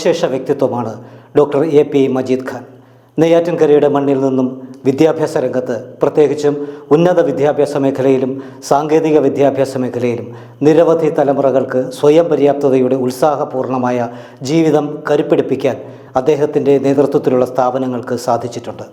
വിശേഷ വ്യക്തിത്വമാണ് doctor A P Majeed Khan. നെയ്യാറ്റിൻകരയുടെ മണ്ണിൽ നിന്നും വിദ്യാഭ്യാസ രംഗത്ത് പ്രത്യേകിച്ചും ഉന്നത വിദ്യാഭ്യാസ മേഖലയിലും സാങ്കേതിക വിദ്യാഭ്യാസ മേഖലയിലും നിരവധി തലമുറകൾക്ക് സ്വയം പര്യാപ്തതയുടെ ഉത്സാഹപൂർണമായ ജീവിതം കരുപ്പിടിപ്പിക്കാൻ അദ്ദേഹത്തിന്റെ നേതൃത്വത്തിലുള്ള സ്ഥാപനങ്ങൾക്ക് സാധിച്ചിട്ടുണ്ട്.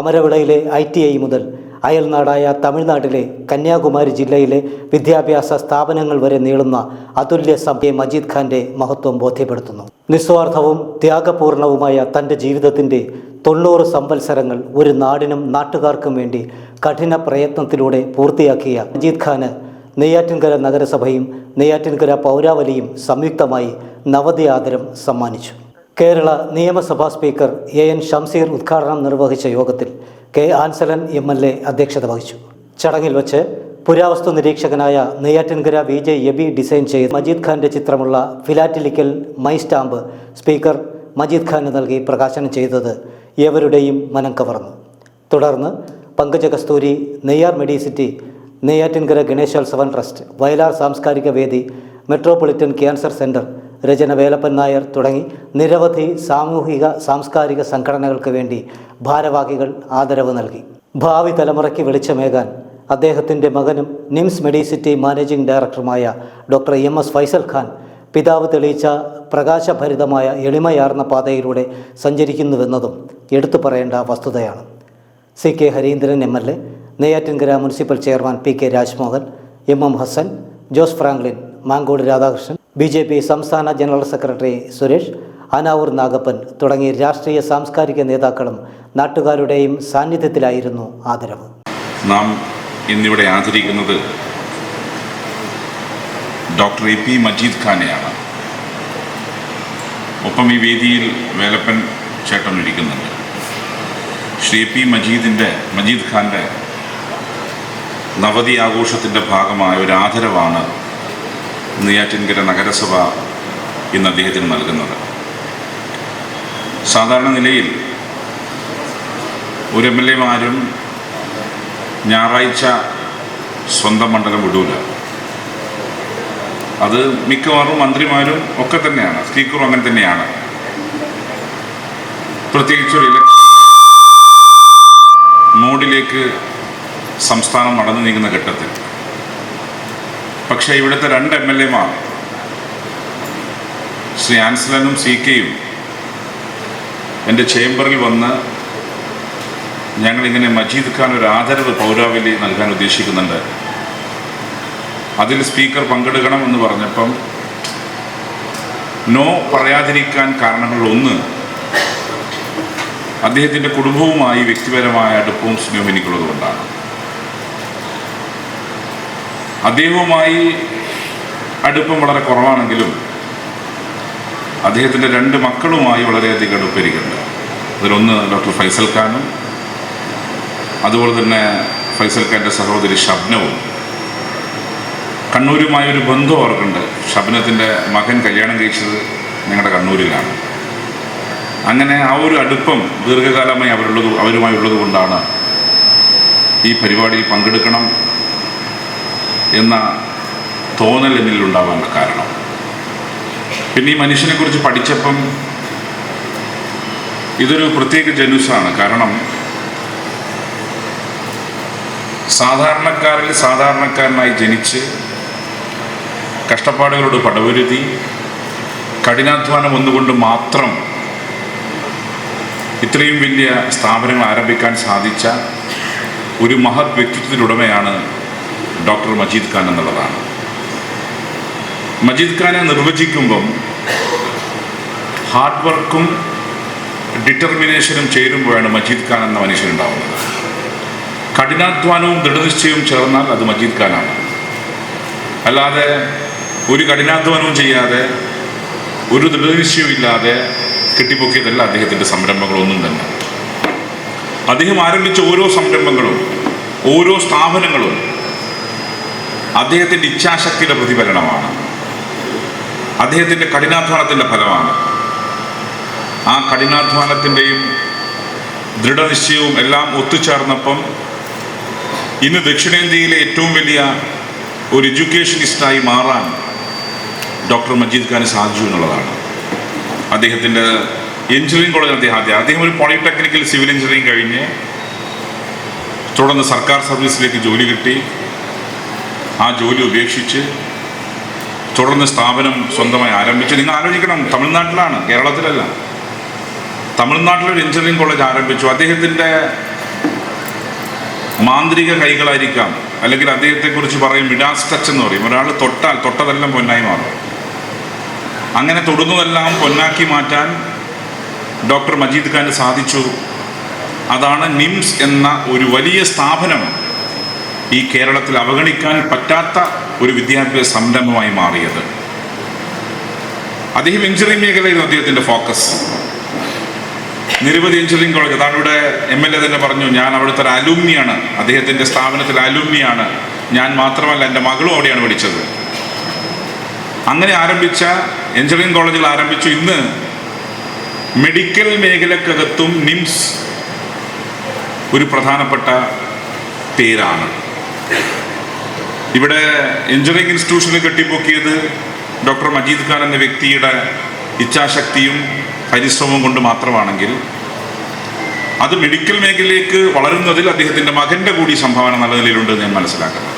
അമരവിളയിലെ ഐ മുതൽ അയൽനാടായ തമിഴ്നാട്ടിലെ കന്യാകുമാരി ജില്ലയിലെ വിദ്യാഭ്യാസ സ്ഥാപനങ്ങൾ വരെ നീളുന്ന അതുല്യ സഭയെ മജീദ് ഖാന്റെ മഹത്വം ബോധ്യപ്പെടുത്തുന്നു. നിസ്വാർത്ഥവും ത്യാഗപൂർണവുമായ തന്റെ ജീവിതത്തിന്റെ തൊണ്ണൂറ് സംവത്സരങ്ങൾ ഒരു നാടിനും നാട്ടുകാർക്കും വേണ്ടി കഠിന പ്രയത്നത്തിലൂടെ പൂർത്തിയാക്കിയ മജീദ് ഖാന് നെയ്യാറ്റിൻകര നഗരസഭയും നെയ്യാറ്റിൻകര പൗരാവലിയും സംയുക്തമായി നവതി ആദരം സമ്മാനിച്ചു. കേരള നിയമസഭാ സ്പീക്കർ എ എൻ ഷംസീർ ഉദ്ഘാടനം നിർവഹിച്ച യോഗത്തിൽ K Ansalan M L A അധ്യക്ഷത വഹിച്ചു. ചടങ്ങിൽ വച്ച് പുരാവസ്തു നിരീക്ഷകനായ Neyyattinkara V J Aby design ചെയ്ത് മജീദ് ഖാന്റെ ചിത്രമുള്ള philatelical my stamp speaker Majeed Khan നൽകി പ്രകാശനം ചെയ്തത് ഏവരുടെയും മനം കവർന്നു. തുടർന്ന് പങ്കജ കസ്തൂരി നെയ്യാർ മെഡിസിറ്റി നെയ്യാറ്റിൻകര ഗണേശോത്സവൻ ട്രസ്റ്റ് വയലാർ സാംസ്കാരിക വേദി metropolitan cancer centre Rachana Velappan Nair തുടങ്ങി നിരവധി സാമൂഹിക സാംസ്കാരിക സംഘടനകൾക്ക് വേണ്ടി ഭാരവാഹികൾ ആദരവ് നൽകി. ഭാവി തലമുറയ്ക്ക് വെളിച്ചമേകാൻ അദ്ദേഹത്തിന്റെ മകനും നിംസ് മെഡിസിറ്റി മാനേജിംഗ് ഡയറക്ടറുമായ doctor M S Faisal Khan പിതാവ് തെളിയിച്ച പ്രകാശഭരിതമായ എളിമയാർന്ന പാതയിലൂടെ സഞ്ചരിക്കുന്നുവെന്നതും എടുത്തു പറയേണ്ട വസ്തുതയാണ്. C K Harindran M L A Neyyattinkara municipal chairman P K Rajmohan M M Hassan Jose Franklin Mankode Radhakrishnan B J P സംസ്ഥാന ജനറൽ സെക്രട്ടറി സുരേഷ് അനാവൂർ നാഗപ്പൻ തുടങ്ങിയ രാഷ്ട്രീയ സാംസ്കാരിക നേതാക്കളും നാട്ടുകാരുടെയും സാന്നിധ്യത്തിലായിരുന്നു ആദരവ്. നാം ഇന്നിവിടെ ആദരിക്കുന്നത് ഡോക്ടർ എ പി മജീദ് ഖാനെയാണ്. ഒപ്പം ഈ വേദിയിൽ വേലപ്പൻ ചേട്ടൻ ഇരിക്കുന്നുണ്ട്. ശ്രീ പി മജീദിന്റെ മജീദ് ഖാന്റെ നവതി ആഘോഷത്തിന്റെ ഭാഗമായ ഒരു ആദരവാണ് നെയ്യാറ്റിൻകര നഗരസഭ ഇന്ന് അദ്ദേഹത്തിന് നൽകുന്നത്. സാധാരണ നിലയിൽ ഒരു എം എൽ എമാരും ഞായറാഴ്ച സ്വന്തം മണ്ഡലം വിടൂല. അത് മിക്കവാറും മന്ത്രിമാരും ഒക്കെ തന്നെയാണ് സ്പീക്കറും അങ്ങനെ തന്നെയാണ്. പ്രത്യേകിച്ച് ഒരു ഇലക്ഷൻ മോഡിലേക്ക് സംസ്ഥാനം നടന്നു നീങ്ങുന്ന ഘട്ടത്തിൽ. പക്ഷേ ഇവിടുത്തെ രണ്ട് എം എൽ എമാർ ശ്രീ ആൻസലനും സി കെയും എന്റെ ചേംബറിൽ വന്ന് ഞങ്ങളിങ്ങനെ മജീദ് ഖാൻ ഒരു ആദരവ് പൗരാവലി നൽകാൻ ഉദ്ദേശിക്കുന്നുണ്ട്. അതിൽ സ്പീക്കർ പങ്കെടുക്കണം എന്ന് പറഞ്ഞപ്പം നോ പറയാതിരിക്കാൻ കാരണങ്ങളൊന്ന് അദ്ദേഹത്തിന്റെ കുടുംബവുമായി വ്യക്തിപരമായ അടുപ്പവും സ്നേഹവും എനിക്കുള്ളതുകൊണ്ടാണ് അദ്ദേഹവുമായി അടുപ്പം വളരെ കുറവാണെങ്കിലും അദ്ദേഹത്തിന്റെ രണ്ട് മക്കളുമായി വളരെയധികം അടുപ്പം എനിക്കുണ്ട് അതിലൊന്ന് ഡോക്ടർ ഫൈസൽ ഖാനും അതുപോലെ തന്നെ ഫൈസൽ ഖാന്റെ സഹോദരി ഷബ്നവും. കണ്ണൂരുമായി ഒരു ബന്ധം അവർക്കുണ്ട്. ഷബ്നത്തിന്റെ മകൻ കല്യാണം കഴിച്ചത് ഞങ്ങളുടെ കണ്ണൂരിലാണ്. അങ്ങനെ ആ ഒരു അടുപ്പം ദീർഘകാലമായി അവരുള്ളത് അവരുമായി ഉള്ളതുകൊണ്ടാണ് ഈ പരിപാടിയിൽ പങ്കെടുക്കണം എന്ന തോന്നൽ എന്നിൽ ഉണ്ടാവാനുള്ള കാരണം. പിന്നെ ഈ മനുഷ്യനെ കുറിച്ച് പഠിച്ചപ്പം ഇതൊരു പ്രത്യേക ജനുസാണ്. കാരണം സാധാരണക്കാരിൽ സാധാരണക്കാരനായി ജനിച്ച് കഷ്ടപ്പാടുകളോട് പടവരുതി കഠിനാധ്വാനം ഒന്നുകൊണ്ട് മാത്രം ഇത്രയും വലിയ സ്ഥാപനങ്ങൾ ആരംഭിക്കാൻ സാധിച്ച ഒരു മഹത് വ്യക്തിത്വത്തിലുടമയാണ് ഡോക്ടർ മജീദ് ഖാൻ എന്നുള്ളതാണ്. മജീദ് ഖാനെ നിർവചിക്കുമ്പം ഹാർഡ് വർക്കും ഡിറ്റർമിനേഷനും ചേരുമ്പോഴാണ് മജീദ് ഖാൻ എന്ന മനുഷ്യനുണ്ടാവുന്നത്. കഠിനാധ്വാനവും ദൃഢനിശ്ചയവും ചേർന്നാൽ അത് മജീദ് ഖാനാണ്. അല്ലാതെ ഒരു കഠിനാധ്വാനവും ചെയ്യാതെ ഒരു ദൃഢനിശ്ചയവും ഇല്ലാതെ കെട്ടിപ്പൊക്കിയതല്ല അദ്ദേഹത്തിന്റെ സംരംഭങ്ങളൊന്നും തന്നെ. അദ്ദേഹം ആരംഭിച്ച ഓരോ സംരംഭങ്ങളും ഓരോ സ്ഥാപനങ്ങളും അദ്ദേഹത്തിന്റെ ഇച്ഛാശക്തിയുടെ പ്രതിഫലനമാണ്. അദ്ദേഹത്തിന്റെ കഠിനാധ്വാനത്തിന്റെ ഫലമാണ്. ആ കഠിനാധ്വാനത്തിന്റെയും ദൃഢനിശ്ചയവും എല്ലാം ഒത്തുചേർന്നപ്പം ഇന്ന് ദക്ഷിണേന്ത്യയിലെ ഏറ്റവും വലിയ ഒരു എഡ്യൂക്കേഷനിസ്റ്റായി മാറാൻ ഡോക്ടർ മജീദ് ഖാന് സാധിച്ചു എന്നുള്ളതാണ്. അദ്ദേഹത്തിന്റെ എഞ്ചിനീയറിംഗ് കോളേജ് അദ്ദേഹം ആദ്യം അദ്ദേഹം ഒരു പോളിടെക്നിക്കൽ സിവിൽ എഞ്ചിനീയറിംഗ് കഴിഞ്ഞ് തുടർന്ന് സർക്കാർ സർവീസിലേക്ക് ജോലി കിട്ടി. ആ ജോലി ഉപേക്ഷിച്ച് തുടർന്ന് സ്ഥാപനം സ്വന്തമായി ആരംഭിച്ചു നിങ്ങൾ ആലോചിക്കണം തമിഴ്നാട്ടിലാണ് കേരളത്തിലല്ല. തമിഴ്നാട്ടിലൊരു എഞ്ചിനീയറിംഗ് കോളേജ് ആരംഭിച്ചു. അദ്ദേഹത്തിന്റെ മാന്ത്രിക കൈകളായിരിക്കാം. അല്ലെങ്കിൽ അദ്ദേഹത്തെക്കുറിച്ച് പറയും മിഡാസ് ടച്ച് എന്ന് പറയും. ഒരാൾ തൊട്ടാൽ തൊട്ടതെല്ലാം പൊന്നായി മാറും. അങ്ങനെ തൊടുന്നതെല്ലാം പൊന്നാക്കി മാറ്റാൻ ഡോക്ടർ മജീദ് ഖാന് സാധിച്ചു. അതാണ് നിംസ് എന്ന ഒരു വലിയ സ്ഥാപനം. ഈ കേരളത്തിൽ അവഗണിക്കാൻ പറ്റാത്ത ഒരു വിദ്യാഭ്യാസ സംരംഭമായി മാറിയത്. അദ്ദേഹം എഞ്ചിനീയറിംഗ് മേഖലയായിരുന്നു അദ്ദേഹത്തിന്റെ ഫോക്കസ് നിരവധി എഞ്ചിനീയറിംഗ് കോളേജ് അതാണ് ഇവിടെ എം എൽ എ തന്നെ പറഞ്ഞു ഞാൻ അവിടുത്തെ ഒരു അലുമിനിയാണ് അദ്ദേഹത്തിന്റെ സ്ഥാപനത്തിലെ അലുമിനിയാണ് ഞാൻ മാത്രമല്ല എന്റെ മകളും അവിടെയാണ് പഠിച്ചത്. അങ്ങനെ ആരംഭിച്ച എഞ്ചിനീയറിംഗ് കോളേജിൽ ആരംഭിച്ചു. ഇന്ന് മെഡിക്കൽ മേഖലക്കകത്തും നിംസ് ഒരു പ്രധാനപ്പെട്ട പേരാണ്. ഇവിടെ എഞ്ചിനീയറിംഗ് ഇൻസ്റ്റിറ്റ്യൂഷനിൽ കെട്ടിപ്പൊക്കിയത് ഡോക്ടർ മജീദ് ഖാൻ എന്ന വ്യക്തിയുടെ ഇച്ഛാശക്തിയും പരിശ്രമവും കൊണ്ട് മാത്രമാണെങ്കിൽ അത് മെഡിക്കൽ മേഖലയിലേക്ക് വളരുന്നതിൽ അദ്ദേഹത്തിന്റെ മകന്റെ കൂടി സംഭാവന നല്ല നിലയിലുണ്ട് എന്ന് ഞാൻ മനസ്സിലാക്കുന്നത്